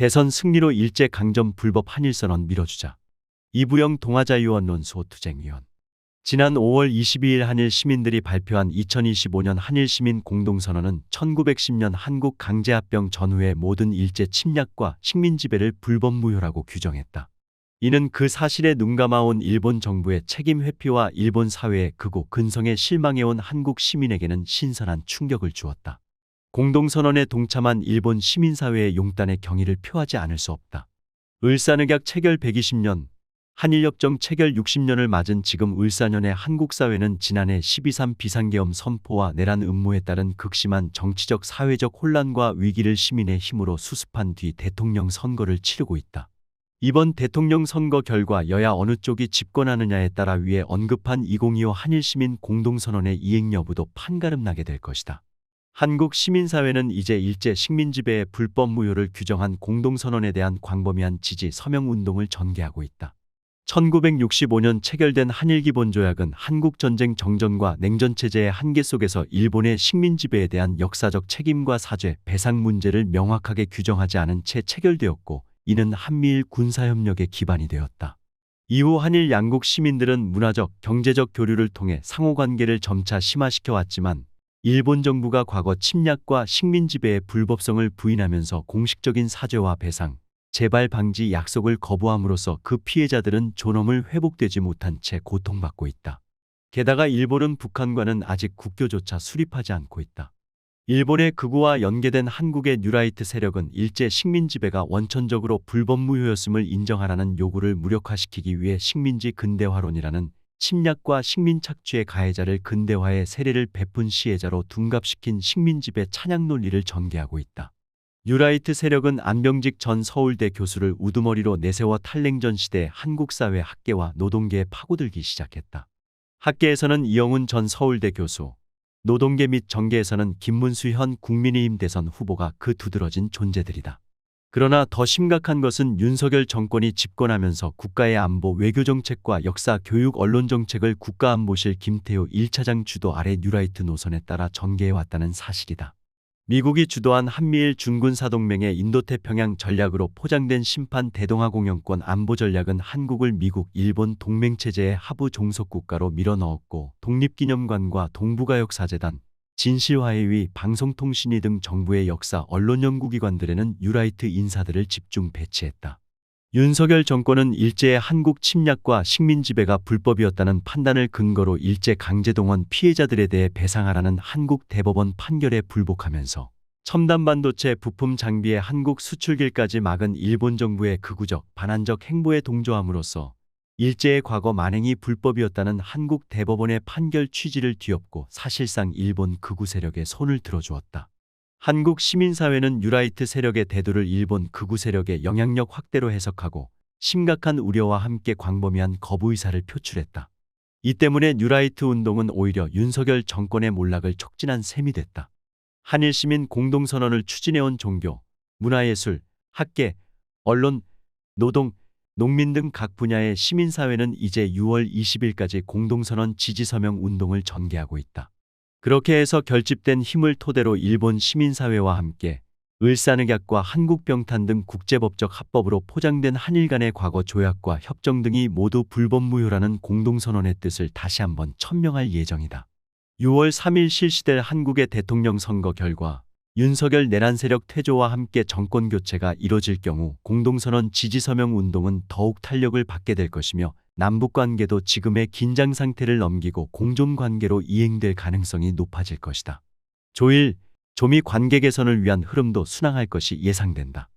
대선 승리로 일제 강점 불법 한일선언 밀어주자. 이부영 동아자유원 논소 투쟁위원. 지난 5월 22일 한일 시민들이 발표한 2025년 한일 시민 공동선언은 1910년 한국 강제합병 전후의 모든 일제 침략과 식민 지배를 불법 무효라고 규정했다. 이는 그 사실에 눈감아온 일본 정부의 책임 회피와 일본 사회의 극우 근성에 실망해온 한국 시민에게는 신선한 충격을 주었다. 공동선언에 동참한 일본 시민사회의 용단의 경의를 표하지 않을 수 없다. 을사늑약 체결 120년, 한일협정 체결 60년을 맞은 지금 을사년의 한국 사회는 지난해 12.3 비상계엄 선포와 내란 음모에 따른 극심한 정치적 사회적 혼란과 위기를 시민의 힘으로 수습한 뒤 대통령 선거를 치르고 있다. 이번 대통령 선거 결과 여야 어느 쪽이 집권하느냐에 따라 위에 언급한 2025 한일시민 공동선언의 이행 여부도 판가름 나게 될 것이다. 한국 시민사회는 이제 일제 식민지배의 불법 무효를 규정한 공동선언에 대한 광범위한 지지 서명운동을 전개하고 있다. 1965년 체결된 한일기본조약은 한국전쟁 정전과 냉전체제의 한계 속에서 일본의 식민지배에 대한 역사적 책임과 사죄, 배상 문제를 명확하게 규정하지 않은 채 체결되었고 이는 한미일 군사협력의 기반이 되었다. 이후 한일 양국 시민들은 문화적, 경제적 교류를 통해 상호관계를 점차 심화시켜 왔지만 일본 정부가 과거 침략과 식민 지배의 불법성을 부인하면서 공식적인 사죄와 배상, 재발 방지 약속을 거부함으로써 그 피해자들은 존엄을 회복되지 못한 채 고통받고 있다. 게다가 일본은 북한과는 아직 국교조차 수립하지 않고 있다. 일본의 극우와 연계된 한국의 뉴라이트 세력은 일제 식민 지배가 원천적으로 불법무효였음을 인정하라는 요구를 무력화시키기 위해 식민지 근대화론이라는 침략과 식민 착취의 가해자를 근대화의 세례를 베푼 시혜자로 둔갑시킨 식민지배 찬양 논리를 전개하고 있다. 뉴라이트 세력은 안병직 전 서울대 교수를 우두머리로 내세워 탈냉전 시대 한국 사회 학계와 노동계에 파고들기 시작했다. 학계에서는 이영훈 전 서울대 교수, 노동계 및 정계에서는 김문수 현 국민의힘 대선 후보가 그 두드러진 존재들이다. 그러나 더 심각한 것은 윤석열 정권이 집권하면서 국가의 안보 외교 정책과 역사 교육 언론 정책을 국가안보실 김태호 1차장 주도 아래 뉴라이트 노선에 따라 전개해 왔다는 사실이다. 미국이 주도한 한미일 준군사동맹의 인도태평양 전략으로 포장된 심판 대동아 공영권 안보 전략은 한국을 미국, 일본 동맹체제의 하부 종속국가로 밀어넣었고 독립기념관과 동북아역사재단, 진실화해 위, 방송통신위 등 정부의 역사 언론 연구기관들에는 유라이트 인사들을 집중 배치했다. 윤석열 정권은 일제의 한국 침략과 식민 지배가 불법이었다는 판단을 근거로 일제 강제동원 피해자들에 대해 배상하라는 한국 대법원 판결에 불복하면서 첨단 반도체 부품 장비의 한국 수출길까지 막은 일본 정부의 극우적 반한적 행보에 동조함으로써 일제의 과거 만행이 불법이었다는 한국 대법원의 판결 취지를 뒤엎고 사실상 일본 극우 세력에 손을 들어주었다. 한국 시민사회는 유라이트 세력의 대두를 일본 극우 세력의 영향력 확대로 해석하고 심각한 우려와 함께 광범위한 거부 의사를 표출했다. 이 때문에 뉴라이트 운동은 오히려 윤석열 정권의 몰락을 촉진한 셈이 됐다. 한일 시민 공동선언을 추진해온 종교, 문화예술, 학계, 언론, 노동, 농민 등 각 분야의 시민사회는 이제 6월 20일까지 공동선언 지지서명 운동을 전개하고 있다. 그렇게 해서 결집된 힘을 토대로 일본 시민사회와 함께 을사늑약과 한국병탄 등 국제법적 합법으로 포장된 한일 간의 과거 조약과 협정 등이 모두 불법무효라는 공동선언의 뜻을 다시 한번 천명할 예정이다. 6월 3일 실시될 한국의 대통령 선거 결과 윤석열 내란 세력 퇴조와 함께 정권 교체가 이뤄질 경우 공동선언 지지서명 운동은 더욱 탄력을 받게 될 것이며 남북 관계도 지금의 긴장 상태를 넘기고 공존 관계로 이행될 가능성이 높아질 것이다. 조일, 조미 관계 개선을 위한 흐름도 순항할 것이 예상된다.